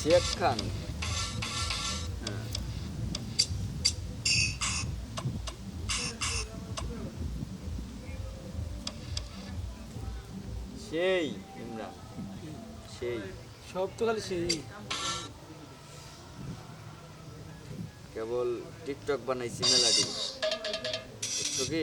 শেখ খান হ্যাঁ। সেই ইমরান সেই সব তো খালি সেই কেবল টিকটক বানাইছি মেলাটি কি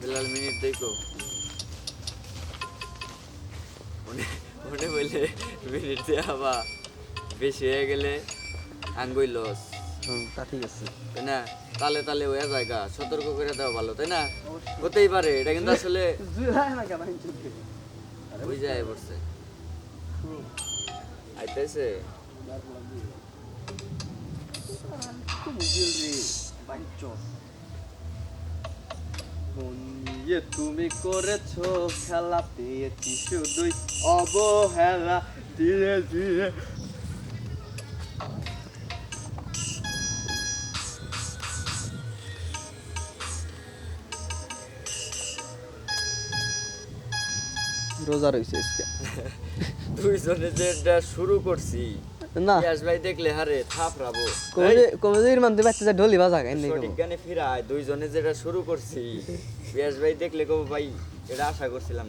বেলাল মিনিট দেখো। মনে বলে মিনিট দেওয়া বেশি হয়ে গেলে আঙ্গুই লস তা ঠিক আছে। তাই না? তালে তালে হয়ে জায়গা সতর্ক করে দেওয়া ভালো তাই না? হতেই পারে এটা কিন্তু আসলে যায় পড়ছে আইতেছে খুব বাইচ নিয়ে তুমি করেছ খেলা পেয়েছি শুধুই অবহেলা। ধীরে ধীরে। রোজা রয়েছে আজকে। দুইজনে যে শুরু করছি। না। ইয়াস ভাই দেখলে হারে থাপ রাবো কমে কমে মানতে বাচ্চা ঢোলি বাজা গাইন সঠিক গানে ফিরায় দুইজনে যেটা শুরু করছি। বিয়াস ভাই দেখলে কব ভাই এটা আশা করছিলাম না।